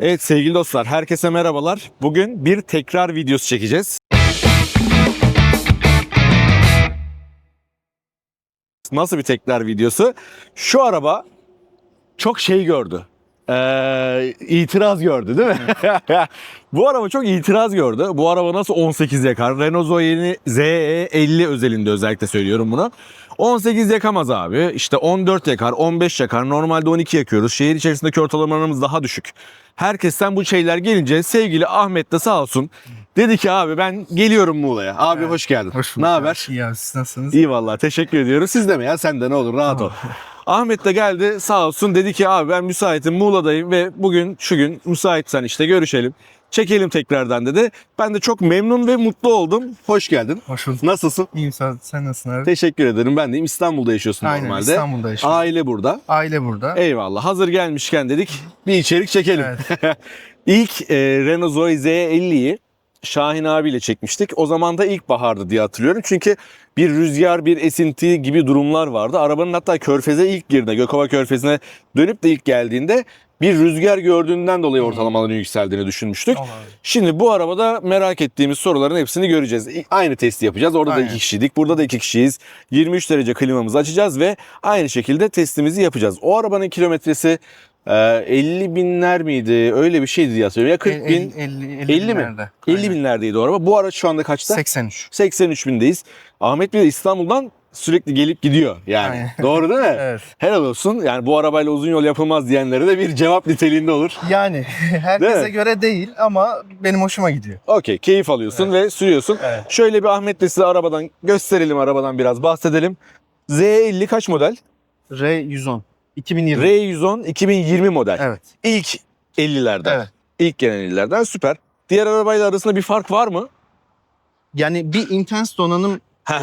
Evet sevgili dostlar, herkese merhabalar. Bugün bir tekrar videosu çekeceğiz. Nasıl bir tekrar videosu? Şu araba çok şey gördü. Ee, itiraz gördü değil mi? Bu araba çok itiraz gördü. Bu araba nasıl 18 yakar? Renault Zoe'ni ZE 50 özelinde özellikle söylüyorum bunu. 18 yakamaz abi. İşte 14 yakar, 15 yakar. Normalde 12 yakıyoruz. Şehir içerisindeki ortalamalarımız daha düşük. Herkesten bu şeyler gelince sevgili Ahmet de sağ olsun dedi ki abi ben geliyorum Muğla'ya. Abi Evet. hoş geldin. Hoş Ne haber? İyi abi siz nasılsınız? İyi vallahi teşekkür ediyoruz. Siz de mi ya? Sen de ne olur rahat ol. Ahmet de geldi sağ olsun dedi ki abi ben müsaitim Muğla'dayım ve bugün şu gün müsaitsen işte görüşelim. Çekelim tekrardan dedi. Ben de çok memnun ve mutlu oldum. Hoş geldin. Hoş bulduk. Nasılsın? İyiyim sen, sen nasılsın abi? Teşekkür ederim. Ben deyim İstanbul'da yaşıyorsun Aynen normalde. İstanbul'da yaşıyorum. Aile burada. Aile burada. Eyvallah. Hazır gelmişken dedik bir içerik çekelim. Evet. İlk e, Renault Zoe Z50'yi Şahin abiyle çekmiştik. O zaman da ilkbahardı diye hatırlıyorum. Çünkü bir rüzgar, bir esinti gibi durumlar vardı. Arabanın hatta körfeze ilk girdiğinde, Gökova körfezine dönüp de ilk geldiğinde bir rüzgar gördüğünden dolayı ortalamaların yükseldiğini düşünmüştük. Şimdi bu arabada merak ettiğimiz soruların hepsini göreceğiz. Aynı testi yapacağız. Orada da Aynen. iki kişiydik. Burada da iki kişiyiz. 23 derece klimamızı açacağız ve aynı şekilde testimizi yapacağız. O arabanın kilometresi e, 50 binler miydi? Öyle bir şeydi diye hatırlıyorum. Ya 40 El- bin, el- 50, 50 mi? binlerde. 50 Aynen. binlerdeydi o araba. Bu araç şu anda kaçta? 83. 83 bindeyiz. Ahmet Bey de İstanbul'dan sürekli gelip gidiyor yani. Aynen. Doğru değil mi? Evet. Helal olsun. Yani bu arabayla uzun yol yapılmaz diyenlere de bir cevap niteliğinde olur. Yani Değil herkese mi? göre değil ama benim hoşuma gidiyor. Okey keyif alıyorsun ve sürüyorsun. Evet. Şöyle bir Ahmet de size arabadan gösterelim arabadan biraz bahsedelim. Z50 kaç model? R110. 2020. R110 2020 model. Evet. İlk 50'lerden. Evet. İlk gelen 50'lerden süper. Diğer arabayla arasında bir fark var mı? Yani bir intense donanım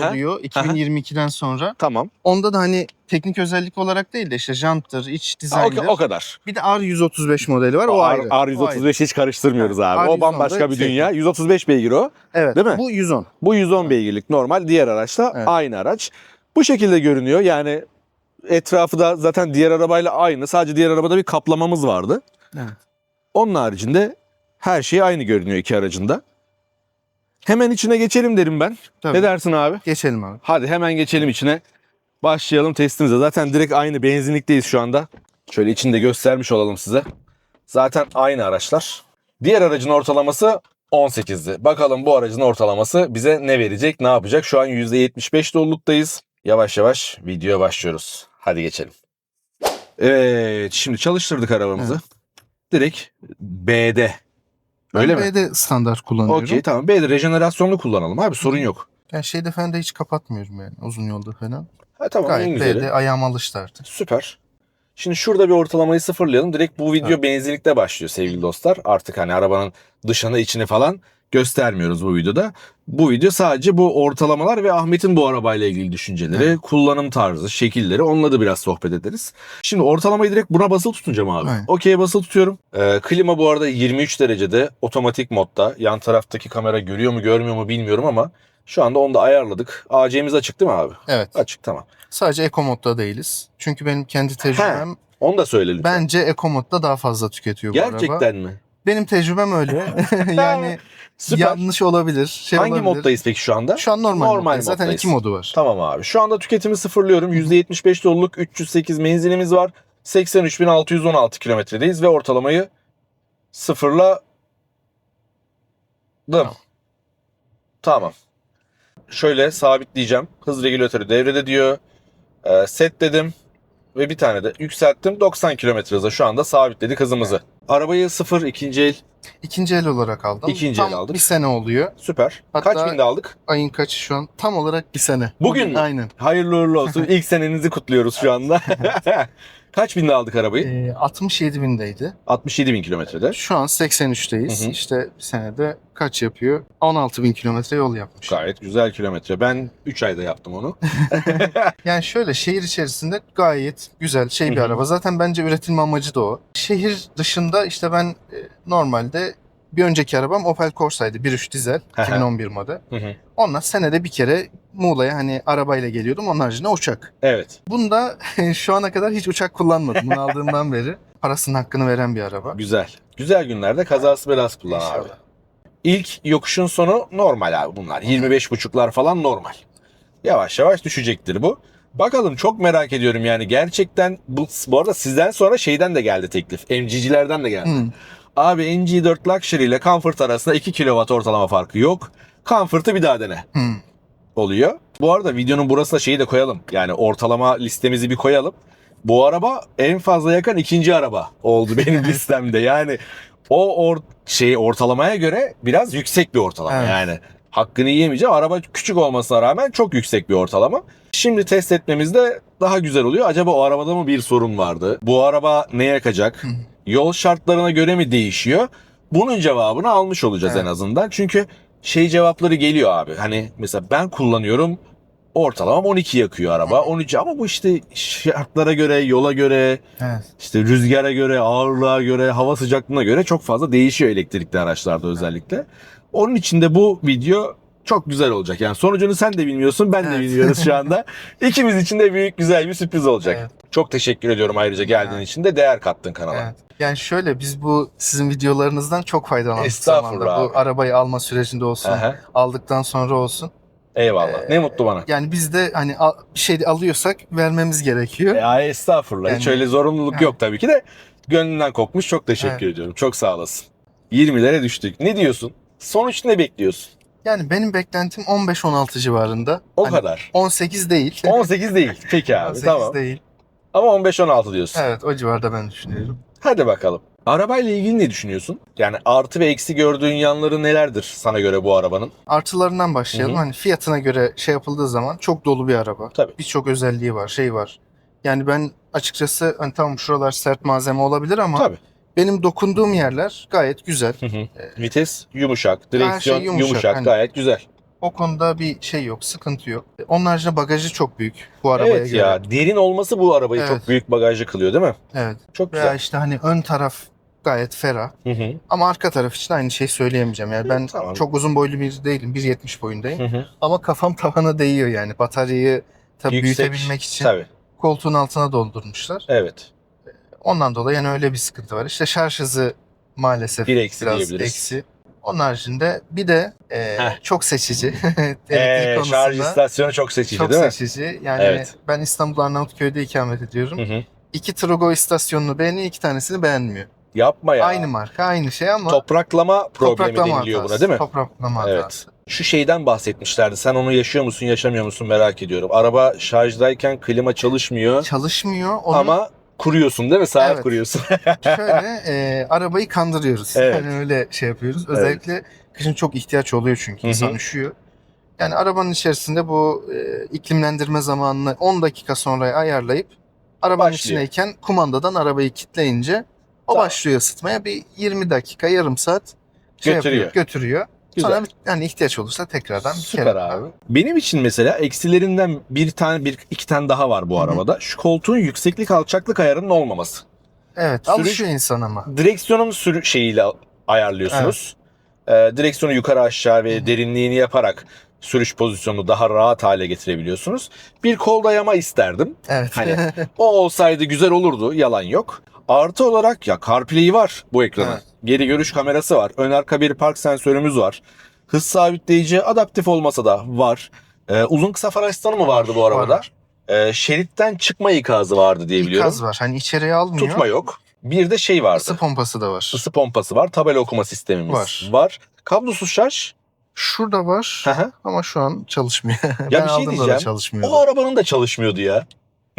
oluyor 2022'den sonra. tamam. Onda da hani teknik özellik olarak değil de işte janttır, iç Ha, o, dizayndır. o kadar. Bir de R135 modeli var o, O ayrı. R, O ayrı. R135 hiç karıştırmıyoruz abi. R110 O bambaşka bir şey. dünya. 135 beygir o. Evet. Değil mi? Bu 110. Bu 110 beygirlik normal. Diğer araçla Evet. aynı araç. Bu şekilde görünüyor. Yani etrafı da zaten diğer arabayla aynı. Sadece diğer arabada bir kaplamamız vardı. Evet. Onun haricinde her şey aynı görünüyor iki aracında. Hemen içine geçelim derim ben. Tabii. Ne dersin abi? Geçelim abi. Hadi hemen geçelim içine. Başlayalım testimize. Zaten direkt aynı benzinlikteyiz şu anda. Şöyle içinde göstermiş olalım size. Zaten aynı araçlar. Diğer aracın ortalaması 18'di. Bakalım bu aracın ortalaması bize ne verecek, ne yapacak? Şu an %75 doluluktayız. Yavaş yavaş videoya başlıyoruz. Hadi geçelim. Evet, şimdi çalıştırdık arabamızı. Direkt B'de. Öyle ben mi? B'de standart kullanıyorum. Okey tamam. B'de rejenerasyonlu kullanalım abi sorun yok. Yani şeyde falan da hiç kapatmıyorum yani uzun yolda falan. Ha tamam en Gayet güzeli. B'de ayağım alıştı artık. Süper. Şimdi şurada bir ortalamayı sıfırlayalım. Direkt bu video benzinlikte başlıyor sevgili dostlar. Artık hani arabanın dışını içini falan göstermiyoruz bu videoda. Bu video sadece bu ortalamalar ve Ahmet'in bu arabayla ilgili düşünceleri, kullanım tarzı, şekilleri onunla da biraz sohbet ederiz. Şimdi ortalamayı direkt buna basılı tutunacağım abi. Aynen. Okey basılı tutuyorum. Ee, klima bu arada 23 derecede otomatik modda. Yan taraftaki kamera görüyor mu görmüyor mu bilmiyorum ama şu anda onu da ayarladık. AC'miz açık değil mi abi? Evet. Açık tamam. Sadece Eco modda değiliz. Çünkü benim kendi tecrübem Onu da söyle lütfen. bence Eco modda daha fazla tüketiyor bu araba. Gerçekten mi? Benim tecrübem öyle. yani Süper. yanlış olabilir. Şey Hangi olabilir. moddayız peki şu anda? Şu an normal, Normal moddayız. Zaten moddayız. iki modu var. Tamam abi. Şu anda tüketimi sıfırlıyorum. %75 doluluk 308 menzilimiz var. 83.616 kilometredeyiz ve ortalamayı sıfırladım. Tamam. Tamam. Şöyle sabitleyeceğim. Hız regülatörü devrede diyor. Ee, set dedim. Ve bir tane de yükselttim. 90 kilometre hıza şu anda sabitledik hızımızı. Arabayı sıfır ikinci el. İkinci el olarak aldım. İkinci Tam el aldık. bir sene oluyor. Süper. Hatta- Kaç binde aldık? Ayın kaçı şu an? Tam olarak bir sene. Bugün mü? Aynen. Hayırlı uğurlu olsun. İlk senenizi kutluyoruz şu anda. Kaç binde aldık arabayı? Ee, 67 bindeydi. 67 bin kilometrede. Şu an 83'teyiz. Hı hı. İşte bir senede kaç yapıyor? 16 bin kilometre yol yapmış. Gayet güzel kilometre. Ben 3 ayda yaptım onu. Yani şöyle şehir içerisinde gayet güzel şey bir Hı hı. araba. Zaten bence üretilme amacı da o. Şehir dışında işte ben e, normalde bir önceki arabam Opel Corsa'ydı. 1.3 dizel. Hı hı. 2011 model. Hı hı. Onunla senede bir kere Muğla'ya hani arabayla geliyordum. Onun haricinde uçak. evet. Bunda şu ana kadar hiç uçak kullanmadım bunu aldığımdan beri. parasının hakkını veren bir araba. Güzel. Güzel günlerde kazası belası kullan abi. İnşallah. İlk yokuşun sonu normal abi bunlar. 25.5'lar falan normal. Yavaş yavaş düşecektir bu. Bakalım çok merak ediyorum yani gerçekten bu, bu arada sizden sonra şeyden de geldi teklif. MG'cilerden de geldi. Hı. Abi MG4 Luxury ile Comfort arasında 2 kW ortalama farkı yok. Comfort'ı bir daha dene Hı. Oluyor. Bu arada videonun burasına şeyi de koyalım. Yani ortalama listemizi bir koyalım. Bu araba en fazla yakan ikinci araba oldu benim listemde. Yani o or şey ortalamaya göre biraz yüksek bir ortalama Evet. yani. Hakkını yiyemeyeceğim. Araba küçük olmasına rağmen çok yüksek bir ortalama. Şimdi test etmemizde daha güzel oluyor. Acaba o arabada mı bir sorun vardı? Bu araba ne yakacak? Yol şartlarına göre mi değişiyor? Bunun cevabını almış olacağız Evet. en azından. Çünkü şey cevapları geliyor abi. Hani mesela ben kullanıyorum ortalamam 12 yakıyor araba. 13 ama bu işte şartlara göre, yola göre, Evet. işte rüzgara göre, ağırlığa göre, hava sıcaklığına göre çok fazla değişiyor elektrikli araçlarda özellikle. Onun için de bu video çok güzel olacak. Yani sonucunu sen de bilmiyorsun, ben de Evet. bilmiyoruz şu anda. İkimiz için de büyük güzel bir sürpriz olacak. Evet. Çok teşekkür ediyorum ayrıca geldiğin Evet. için de değer kattın kanala. Evet. Yani şöyle biz bu sizin videolarınızdan çok faydalandık Estağfurullah zamanda. abi. Bu arabayı alma sürecinde olsun, Aha. aldıktan sonra olsun. Eyvallah. Ee, ne mutlu bana. Yani biz de hani al- bir şey alıyorsak vermemiz gerekiyor. Ya estağfurullah. Hiç Yani- öyle zorunluluk Evet. yok tabii ki de. Gönlünden kopmuş. Çok teşekkür Evet. ediyorum. Çok sağ olasın. 20'lere düştük. Ne diyorsun? Sonuç ne bekliyorsun? Yani benim beklentim 15-16 civarında. O Hani kadar. 18 değil. 18 değil. Peki abi 18 tamam. değil. Ama 15-16 diyorsun. Evet o civarda ben düşünüyorum. Hadi bakalım. Arabayla ilgili ne düşünüyorsun? Yani artı ve eksi gördüğün yanları nelerdir sana göre bu arabanın? Artılarından başlayalım. Hı hı. Hani fiyatına göre şey yapıldığı zaman çok dolu bir araba. Tabii. Birçok özelliği var, şey var. Yani ben açıkçası hani tamam şuralar sert malzeme olabilir ama Tabii. benim dokunduğum yerler gayet güzel. Hı hı. Vites yumuşak, direksiyon şey yumuşak, yumuşak, hani. gayet güzel. O konuda bir şey yok, sıkıntı yok. Onun haricinde bagajı çok büyük bu arabaya evet göre. ya derin olması bu arabayı Evet. çok büyük bagajlı kılıyor değil mi? Evet. Çok Veya güzel. işte hani ön taraf gayet ferah. Hı hı. Ama arka taraf için aynı şeyi söyleyemeyeceğim. Yani ben Tamam. çok uzun boylu bir değilim. 1.70 boyundayım. Hı hı. Ama kafam tavana değiyor yani. Bataryayı tabii Yüksek. büyütebilmek için Tabii. koltuğun altına doldurmuşlar. Evet. Ondan dolayı yani öyle bir sıkıntı var. İşte şarj hızı maalesef Bir eksi biraz diyebiliriz. eksi. Onun haricinde bir de e, Heh. çok seçici. Elektrik Ee, konusunda şarj istasyonu çok seçici çok değil mi? seçici. Yani Evet. ben İstanbul Arnavutköy'de ikamet ediyorum. Hı hı. İki Trugo istasyonunu beğeniyor, iki tanesini beğenmiyor. Yapma ya. Aynı marka, aynı şey ama Topraklama problemi deniliyor hatası. buna değil mi? Topraklama Evet. hatası. Şu şeyden bahsetmişlerdi. Sen onu yaşıyor musun, yaşamıyor musun merak ediyorum. Araba şarjdayken klima çalışmıyor Çalışmıyor. Onun ama kuruyorsun değil mi? Saat Evet. kuruyorsun. şöyle e, arabayı kandırıyoruz. Evet. Hani öyle şey yapıyoruz. Özellikle kışın çok ihtiyaç oluyor çünkü Hı hı. insan üşüyor. Yani arabanın içerisinde bu e, iklimlendirme zamanını 10 dakika sonra ayarlayıp arabanın Başlıyor. içindeyken kumandadan arabayı kitleyince o Tamam. başlıyor ısıtmaya. Bir 20 dakika, yarım saat şey Götürüyor. yapıyor, götürüyor. Güzel. Sonra yani ihtiyaç olursa tekrardan bir Süper kere abi. Benim için mesela eksilerinden bir tane bir iki tane daha var bu Hı hı. arabada. Şu koltuğun yükseklik alçaklık ayarının olmaması. Evet, Sürüş- alışıyor insan ama. Direksiyonun sürü şeyiyle ayarlıyorsunuz. Ee, direksiyonu yukarı aşağı ve Hı hı. derinliğini yaparak sürüş pozisyonunu daha rahat hale getirebiliyorsunuz. Bir kol dayama isterdim. Evet. Hani o olsaydı güzel olurdu. Yalan yok. Artı olarak ya CarPlay var bu ekranın. Evet. Geri görüş kamerası var. Ön arka bir park sensörümüz var. Hız sabitleyici adaptif olmasa da var. Ee, uzun kısa far asistanı mı vardı bu arabada? Var. Ee, şeritten çıkma ikazı vardı diye biliyorum. İkaz var. Hani içeriye almıyor. Tutma yok. Bir de şey vardı. Isı pompası da var. Isı pompası var. Tabela okuma sistemimiz Var. var. Kablosuz şarj. Şurada var hı. ama şu an çalışmıyor. Ya ben bir şey diyeceğim. o arabanın da çalışmıyordu ya.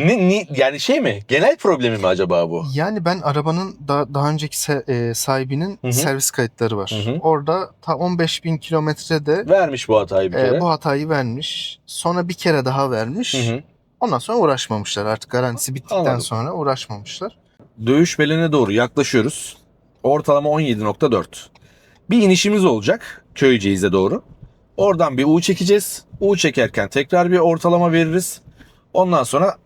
Ne, ne, yani şey mi? Genel problemi mi acaba bu? Yani ben arabanın da, daha önceki se- e, sahibinin Hı hı. servis kayıtları var. Hı hı. Orada ta 15 bin kilometrede Vermiş bu hatayı bir e, kere. bu hatayı vermiş. Sonra bir kere daha vermiş. Hı hı. Ondan sonra uğraşmamışlar. Artık garantisi bittikten Anladım. sonra uğraşmamışlar. Dövüş beline doğru yaklaşıyoruz. Ortalama 17.4. Bir inişimiz olacak Köyceğiz'e doğru. Oradan bir U çekeceğiz. U çekerken tekrar bir ortalama veririz. Ondan sonra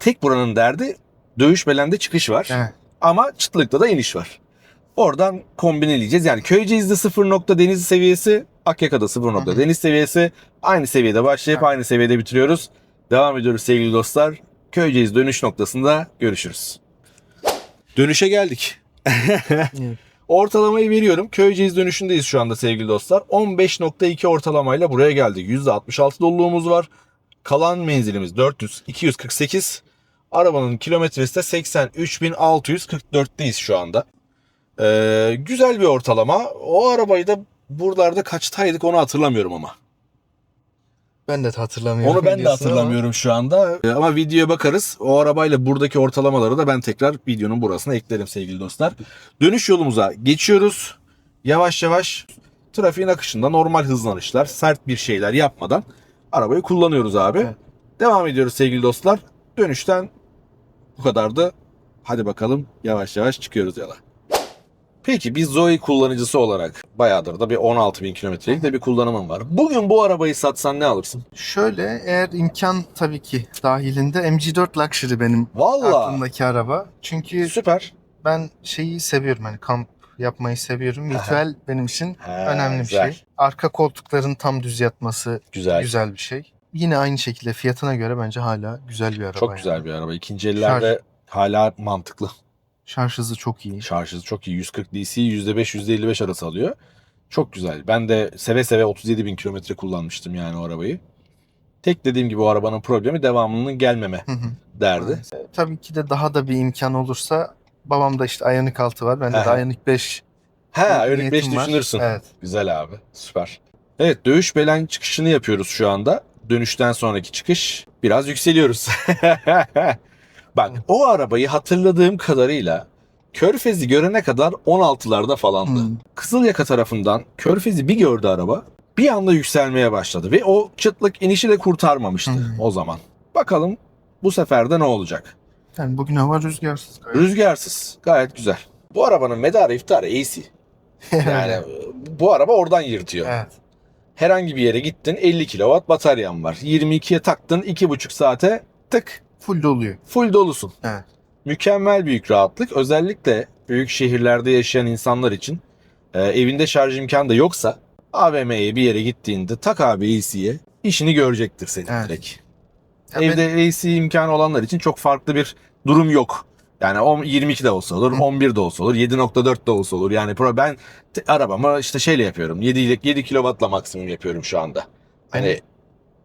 tek buranın derdi dövüş belende çıkış var. Evet. Ama çıtlıkta da iniş var. Oradan kombineleyeceğiz. Yani Köyceğiz'de 0 nokta deniz seviyesi, Akyaka'da 0 nokta Hı hı. deniz seviyesi. Aynı seviyede başlayıp Evet. aynı seviyede bitiriyoruz. Devam ediyoruz sevgili dostlar. Köyceğiz dönüş noktasında görüşürüz. Dönüşe geldik. Ortalamayı veriyorum. Köyceğiz dönüşündeyiz şu anda sevgili dostlar. 15.2 ortalamayla buraya geldik. %66 doluluğumuz var. Kalan menzilimiz 400, 248. Arabanın kilometresi de 83.644'teyiz şu anda. Ee, güzel bir ortalama. O arabayı da buralarda kaçtaydık onu hatırlamıyorum ama. Ben de hatırlamıyorum. Onu ben de diyorsun ama hatırlamıyorum şu anda. Ee, Ama videoya bakarız. O arabayla buradaki ortalamaları da ben tekrar videonun burasına eklerim sevgili dostlar. Dönüş yolumuza geçiyoruz. Yavaş yavaş trafiğin akışında normal hızlanışlar, sert bir şeyler yapmadan arabayı kullanıyoruz abi. Evet. Devam ediyoruz sevgili dostlar. Dönüşten bu kadardı. Hadi bakalım yavaş yavaş çıkıyoruz yola. Peki bir Zoe kullanıcısı olarak bayağıdır da bir 16 bin kilometrelik de bir kullanımım var. Bugün bu arabayı satsan ne alırsın? Şöyle eğer imkan tabii ki dahilinde MG4 Luxury benim Valla aklımdaki araba. Çünkü süper. ben şeyi seviyorum hani kamp yapmayı seviyorum. Ritüel benim için Ha, önemli bir güzel. şey. Arka koltukların tam düz yatması Güzel. güzel bir şey. Yine aynı şekilde fiyatına göre bence hala güzel bir araba. Çok yani. güzel bir araba. İkinci ellerde hala mantıklı. Şarj hızı çok iyi. Şarj hızı çok iyi. 140 DC %5 %55 arası alıyor. Çok güzel. Ben de seve seve 37 bin kilometre kullanmıştım yani o arabayı. Tek dediğim gibi o arabanın problemi devamlının gelmeme Hı hı. derdi. Tabii ki de daha da bir imkan olursa babamda işte Ioniq 6 var. Bende de Aha. Ioniq 5 Ha Ioniq 5 niyetim var. düşünürsün. Evet. Güzel abi. Süper. Evet dövüş belen çıkışını yapıyoruz şu anda. Dönüşten sonraki çıkış biraz yükseliyoruz. Bak o arabayı hatırladığım kadarıyla Körfez'i görene kadar 16'larda falandı. Hmm. Kızılyaka tarafından Körfez'i bir gördü araba. Bir anda yükselmeye başladı ve o çıtlık inişi de kurtarmamıştı Hmm. o zaman. Bakalım bu sefer de ne olacak? Yani bugün hava rüzgarsız. gayet. Rüzgarsız. Gayet güzel. Bu arabanın medarı iftarı AC. Yani bu araba oradan yırtıyor. evet. Herhangi bir yere gittin 50 kW bataryan var. 22'ye taktın 2,5 saate tık Full doluyor. full dolusun. Evet. Mükemmel büyük rahatlık. Özellikle büyük şehirlerde yaşayan insanlar için e, evinde şarj imkanı da yoksa AVM'ye bir yere gittiğinde tak abi AC'ye işini görecektir senin Evet. direkt. Ya ben- Evde AC imkanı olanlar için çok farklı bir durum yok. Yani o 22 de olsa olur, Hı. 11 de olsa olur, 7.4 de olsa olur. Yani ben arabamı işte şeyle yapıyorum. 7 ile 7 kW'la maksimum yapıyorum şu anda. Hani Benim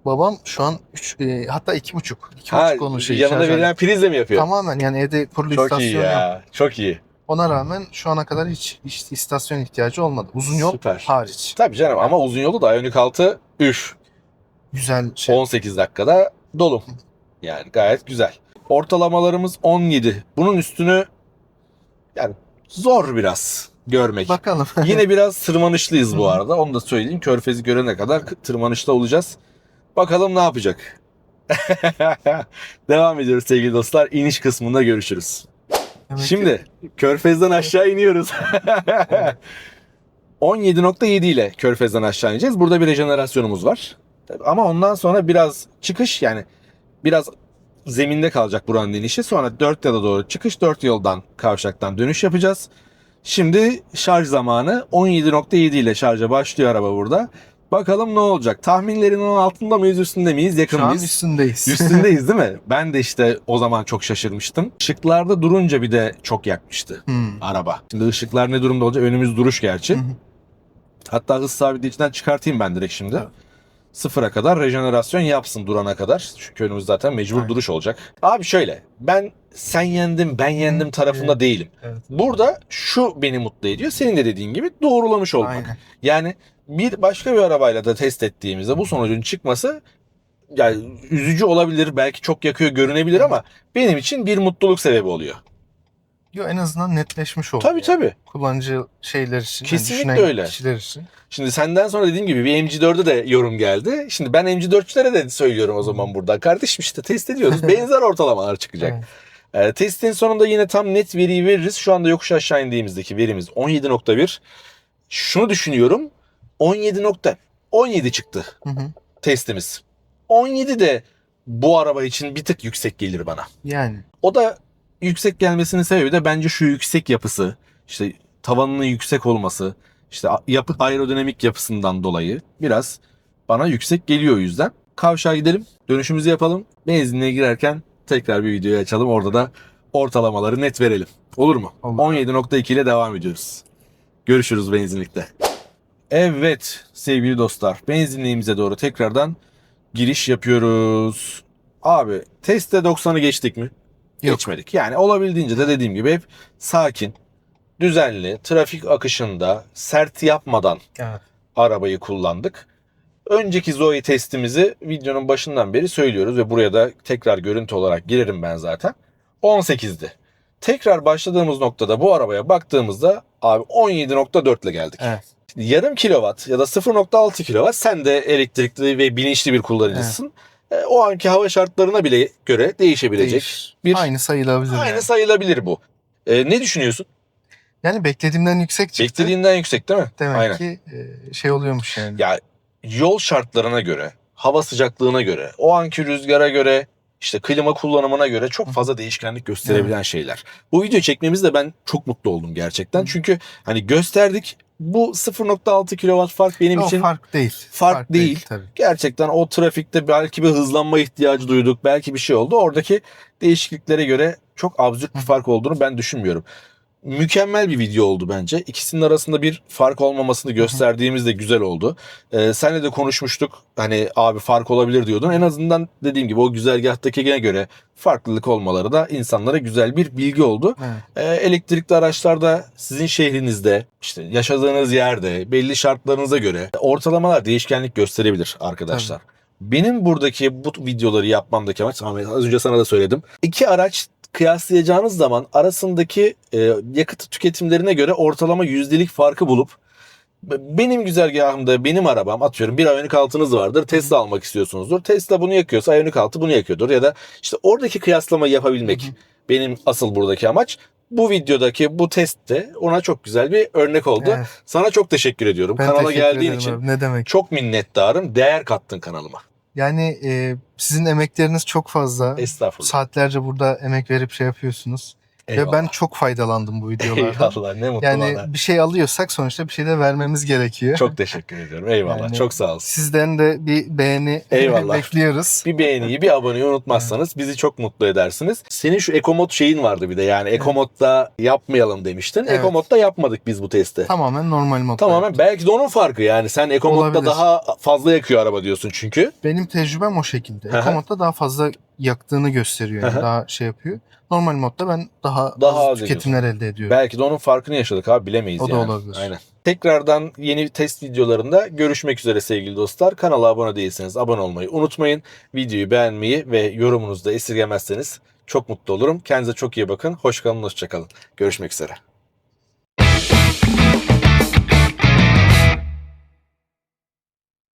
babam şu an 3 hatta 2,5. ha, 2,5 onun şey. yanında verilen prizle mi yapıyor? Tamamen yani evde kurulu Çok istasyon iyi yok. ya. Çok iyi. Ona rağmen şu ana kadar hiç, hiç istasyon ihtiyacı olmadı. Uzun yol Süper. hariç. Tabii canım ama uzun yolu da Ioniq 6 üf. Güzel şey. 18 dakikada dolum. Yani gayet güzel. Ortalamalarımız 17. Bunun üstünü yani zor biraz görmek. Bakalım. Yine biraz tırmanışlıyız bu arada. Onu da söyleyeyim. Körfez'i görene kadar tırmanışta olacağız. Bakalım ne yapacak. Devam ediyoruz sevgili dostlar. İniş kısmında görüşürüz. Demek ki- Şimdi Körfez'den aşağı iniyoruz. 17.7 ile Körfez'den aşağı ineceğiz. Burada bir rejenerasyonumuz var. Ama ondan sonra biraz çıkış yani biraz zeminde kalacak buranın inişi. Sonra 4 yola doğru çıkış 4 yoldan kavşaktan dönüş yapacağız. Şimdi şarj zamanı 17.7 ile şarja başlıyor araba burada. Bakalım ne olacak? Tahminlerin altında mıyız üstünde miyiz yakın Şu mıyız? üstündeyiz. Üstündeyiz değil mi? Ben de işte o zaman çok şaşırmıştım. Işıklarda durunca bir de çok yakmıştı Hmm. araba. Şimdi ışıklar ne durumda olacak? Önümüz duruş gerçi. Hatta hız sabitleyiciden çıkartayım ben direkt şimdi. Evet. Sıfıra kadar rejenerasyon yapsın durana kadar. Çünkü önümüz zaten mecbur Aynen. duruş olacak. Abi şöyle ben sen yendim ben yendim tarafında Evet. değilim. Evet. Burada şu beni mutlu ediyor. Senin de dediğin gibi doğrulamış olmak. Aynen. Yani bir başka bir arabayla da test ettiğimizde bu sonucun çıkması yani üzücü olabilir, belki çok yakıyor görünebilir ama benim için bir mutluluk sebebi oluyor. Yo, en azından netleşmiş oldu. Tabii yani. tabii. Kullanıcı şeyler için. yani Kesinlikle düşünen öyle. Kişiler için. Şimdi senden sonra dediğim gibi bir MG4'e de yorum geldi. Şimdi ben MG4'çülere de söylüyorum o zaman burada. Kardeşim işte test ediyoruz. Benzer ortalamalar çıkacak. Evet. Ee, testin sonunda yine tam net veriyi veririz. Şu anda yokuş aşağı indiğimizdeki verimiz 17.1. Şunu düşünüyorum. 17.17 çıktı. Hı hı. testimiz. 17 de bu araba için bir tık yüksek gelir bana. Yani. O da yüksek gelmesinin sebebi de bence şu yüksek yapısı, işte tavanının yüksek olması, işte yapı aerodinamik yapısından dolayı biraz bana yüksek geliyor o yüzden. Kavşağa gidelim, dönüşümüzü yapalım. Benzinliğe girerken tekrar bir videoyu açalım. Orada da ortalamaları net verelim. Olur mu? Olur. 17.2 ile devam ediyoruz. Görüşürüz benzinlikte. Evet sevgili dostlar benzinliğimize doğru tekrardan giriş yapıyoruz. Abi testte 90'ı geçtik mi? Yok. Geçmedik. Yani olabildiğince de dediğim gibi hep sakin, düzenli, trafik akışında sert yapmadan Evet. arabayı kullandık. Önceki Zoe testimizi videonun başından beri söylüyoruz ve buraya da tekrar görüntü olarak girerim ben zaten. 18'di. Tekrar başladığımız noktada bu arabaya baktığımızda abi 17.4 ile geldik. Evet. Yarım kilowatt ya da 0.6 kilowatt sen de elektrikli ve bilinçli bir kullanıcısın. E, O anki hava şartlarına bile göre değişebilecek. Değişir. bir- Aynı sayılabilir. Aynı yani. sayılabilir bu. E, ne düşünüyorsun? Yani beklediğimden yüksek çıktı. Beklediğinden yüksek değil mi? Demek Aynen. ki e, şey oluyormuş yani. Ya yol şartlarına göre, hava sıcaklığına göre, o anki rüzgara göre, işte klima kullanımına göre çok fazla değişkenlik gösterebilen şeyler. Bu videoyu çekmemizde ben çok mutlu oldum gerçekten. Çünkü hani gösterdik. Bu 0.6 kW fark benim o için fark değil. fark değil. tabii. gerçekten o trafikte belki bir hızlanma ihtiyacı duyduk. Belki bir şey oldu. Oradaki değişikliklere göre çok absürt bir fark olduğunu ben düşünmüyorum. Mükemmel bir video oldu bence. İkisinin arasında bir fark olmamasını gösterdiğimiz de güzel oldu. Ee, senle de konuşmuştuk. Hani abi fark olabilir diyordun. En azından dediğim gibi o güzergahtakine göre farklılık olmaları da insanlara güzel bir bilgi oldu. Ee, elektrikli araçlarda sizin şehrinizde, işte yaşadığınız yerde, belli şartlarınıza göre ortalamalar değişkenlik gösterebilir arkadaşlar. Benim buradaki bu videoları yapmamdaki amaç, az önce sana da söyledim. İki araç kıyaslayacağınız zaman arasındaki e, yakıt tüketimlerine göre ortalama yüzdelik farkı bulup benim güzergahımda benim arabam atıyorum bir Ioniq 6'nız vardır. Tesla almak istiyorsunuzdur. Tesla bunu yakıyorsa Ioniq 6 bunu yakıyordur. Ya da işte oradaki kıyaslamayı yapabilmek benim asıl buradaki amaç. Bu videodaki bu testte ona çok güzel bir örnek oldu. Evet. Sana çok teşekkür ediyorum. Ben Kanala teşekkür geldiğin için abi. Ne demek? çok minnettarım. Değer kattın kanalıma. Yani e, sizin emekleriniz çok fazla. Estağfurullah. Saatlerce burada emek verip şey yapıyorsunuz. Ve ben çok faydalandım bu videolardan. Eyvallah ne mutlu yani bana. bir şey alıyorsak sonuçta bir şey de vermemiz gerekiyor. Çok teşekkür ediyorum. Eyvallah. Yani- Çok sağ olsun. Sizden de bir beğeni Eyvallah. bekliyoruz. Bir beğeniyi, bir aboneyi unutmazsanız bizi çok mutlu edersiniz. Senin şu Ekomod şeyin vardı bir de yani Ekomod'da yapmayalım demiştin. Evet. Ekomod'da yapmadık biz bu testi. Tamamen normal modda. Tamamen yaptık. belki de onun farkı yani sen Ekomod'da Olabilir. daha fazla yakıyor araba diyorsun çünkü. Benim tecrübem o şekilde. Eco-modda daha fazla yaktığını gösteriyor. Yani daha şey yapıyor. Normal modda ben daha, Daha az az tüketimler elde ediyorum. Belki de onun farkını yaşadık abi bilemeyiz O da yani. olabilir. Aynen. Tekrardan yeni test videolarında görüşmek üzere sevgili dostlar. Kanala abone değilseniz abone olmayı unutmayın. Videoyu beğenmeyi ve yorumunuzu da esirgemezseniz çok mutlu olurum. Kendinize çok iyi bakın. Hoş kalın, hoşça kalın. Görüşmek üzere.